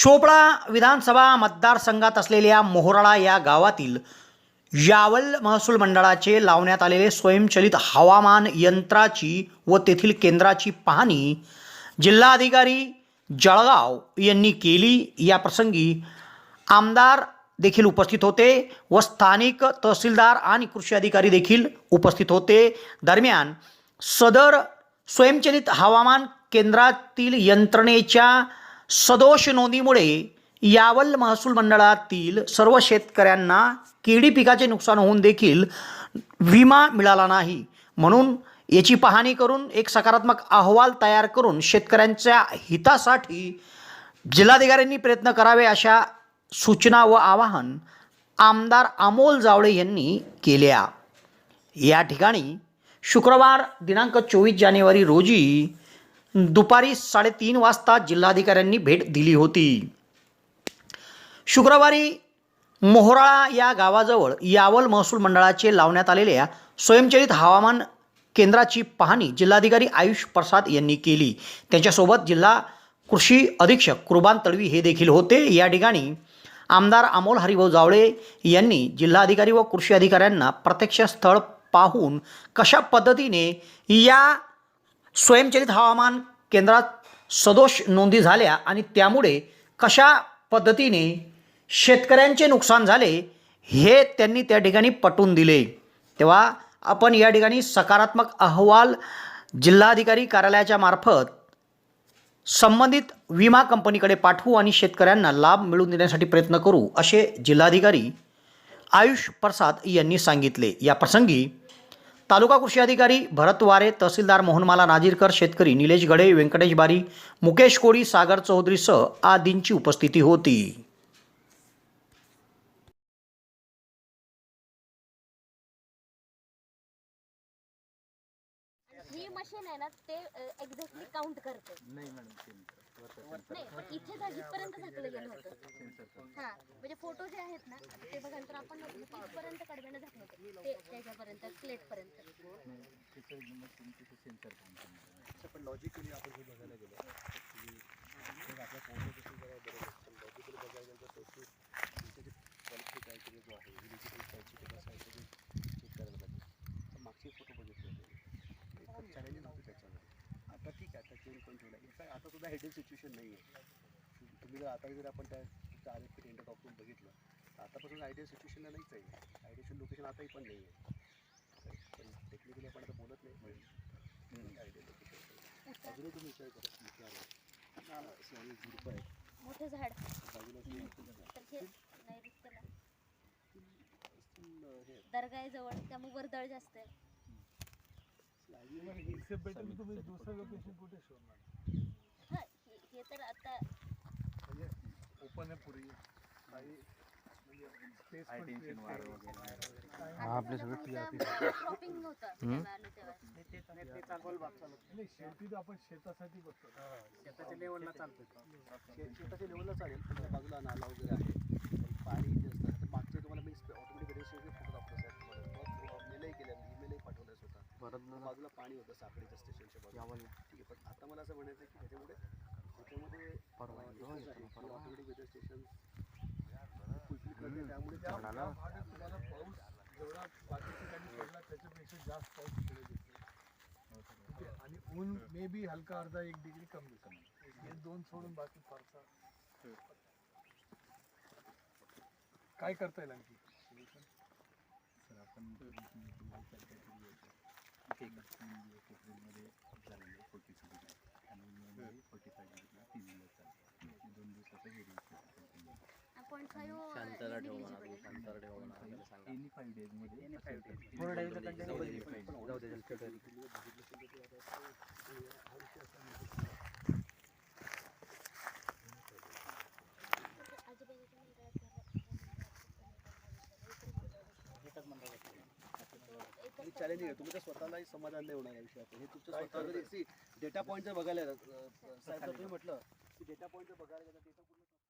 चोपडा विधानसभा मतदारसंघात असलेल्या मोहराळा या गावातील यावल महसूल मंडळाचे लावण्यात आलेले स्वयंचलित हवामान यंत्राची व तेथील केंद्राची पाहणी जिल्हाधिकारी जळगाव यांनी केली. या प्रसंगी आमदार देखील उपस्थित होते व स्थानिक तहसीलदार आणि कृषी अधिकारी देखील उपस्थित होते. दरम्यान सदर स्वयंचलित हवामान केंद्रातील यंत्रणेच्या सदोष नोंदीमुळे यावल महसूल मंडळातील सर्व शेतकऱ्यांना केळी पिकाचे नुकसान होऊन देखील विमा मिळाला नाही. म्हणून याची पाहणी करून एक सकारात्मक अहवाल तयार करून शेतकऱ्यांच्या हितासाठी जिल्हाधिकाऱ्यांनी प्रयत्न करावे अशा सूचना व आवाहन आमदार अमोल जावळे यांनी केल्या. या ठिकाणी शुक्रवार दिनांक चोवीस जानेवारी रोजी दुपारी साडेतीन वाजता जिल्हाधिकाऱ्यांनी भेट दिली होती. शुक्रवारी मोहराळा या गावाजवळ यावल महसूल मंडळाचे लावण्यात आलेल्या स्वयंचलित हवामान केंद्राची पाहणी जिल्हाधिकारी आयुष प्रसाद यांनी केली. त्यांच्यासोबत जिल्हा कृषी अधीक्षक कुर्बान तळवी हे देखील होते. या ठिकाणी आमदार अमोल हरिभाऊ जावळे यांनी जिल्हाधिकारी व कृषी अधिकाऱ्यांना प्रत्यक्ष स्थळ पाहून कशा पद्धतीने या स्वयंचलित हवामान केंद्रात सदोष नोंदी झाल्या आणि त्यामुळे कशा पद्धतीने शेतकऱ्यांचे नुकसान झाले हे त्यांनी त्या ठिकाणी पटवून दिले. तेव्हा आपण या ठिकाणी सकारात्मक अहवाल जिल्हाधिकारी कार्यालयाच्या मार्फत संबंधित विमा कंपनीकडे पाठवू आणि शेतकऱ्यांना लाभ मिळवून देण्यासाठी प्रयत्न करू असे जिल्हाधिकारी आयुष प्रसाद यांनी सांगितले. या प्रसंगी तालुका कृषी अधिकारी भरत वारे तहसीलदार मोहनमाला नाजीरकर शेतकरी निलेश गडे व्यंकटेश बारी मुकेश कोळी सागर चौधरीसह आदींची उपस्थिती होती. ही मशीन आहे ना ते एक्झॅक्टली काउंट करते. नाही मॅडम नाही पण इथे जा इथपर्यंत झाकलं गेलं होतं. हा म्हणजे फोटो जे आहेत ना ते बघा तर आपण इथपर्यंत कडव्यानं झाकलं होतं ते त्याच्यापर्यंत प्लेट पर्यंत पण लॉजिकली आपण हे बघायला गेलो की फोटो जरा बरोबर पण लॉजिकली बघायला गेलं तर तो तुमचं जे क्वालिटी क्रायटेरिया जो आहे इलिजिबल क्रायटेरिया कसं आहे ते चेक करायला पाहिजे तर मागचे फोटो बघितले होते एकदम चॅलेंजिंग होते त्याच्यामध्ये आता ठीक आहे आता चेंज पण ठेवला इनफॅक्ट आता सुद्धा हेडेड सिच्युएशन नाही आहे तुम्ही जर आता जर आपण त्या R F P tender document बघितलं तर आतापासून आयडियल सिच्युएशनला नाहीच आहे. आयडियल लोकेशन आताही पण नाही आहे पण टेक्निकली आपण आता बोलत नाही आयडियल लोकेशन अजूनही तुम्ही विचार करा स्वामी झुडप आहे. मोठं झाड. बाजूला दर्गा आहे. जवळ त्यामुळे वर्दळ जास्त आहे. दुसरं लोकेशन कुठे शोधणार? हे तर आता म्हणजे ओपन आहे पुरी काही म्हणजे स्पेस हाय पण टेन्शन create वार केलं. वगैरे आपले सगळं शॉपिंग नव्हतं तेव्हा आलो तेव्हा. नाही शेवटी तर आपण शेतासाठी बघतो शेताच्या लेवलला चालतं शेताच्या लेवलला चालेल. पण त्या बाजूला नाला वगैरे आहे. पण पाणी जे असतं तर मागचे तुम्हाला मी ऑटोमॅटिक रेडिएशन फोटो दाखवतो साहेब मेलही केल्या ईमेलही पाठवलं स्वतः. परत बाजूला पाणी होतं साखळीच्या स्टेशनच्या बाजूला. ठीक आहे पण आता मला असं म्हणायचं आहे की वेदर स्टेशन त्यामुळे तुम्हाला पाऊस जेवढा बाकी ठिकाणी पडला त्याच्यापेक्षा जास्त पाऊस इकडे दिसतो आणि ऊन मे बी हलका अर्धा एक डिग्री कमी दिसणार हे दोन सोडून बाकी फारसा काय करता येईल आणखी सर आपण शांतता ठेव म्हणा शांतता ठेव म्हणा सांगा. जाऊ दे. चॅलेंजिंग आहे तुम्ही तर स्वतःलाही समाधान नाही होणार या विषयात. हे तुमचं स्वतः जरी डेटा पॉईंट जर बघायला साहेब जर तुम्ही म्हटलं की डेटा पॉईंट जर बघायला गेलं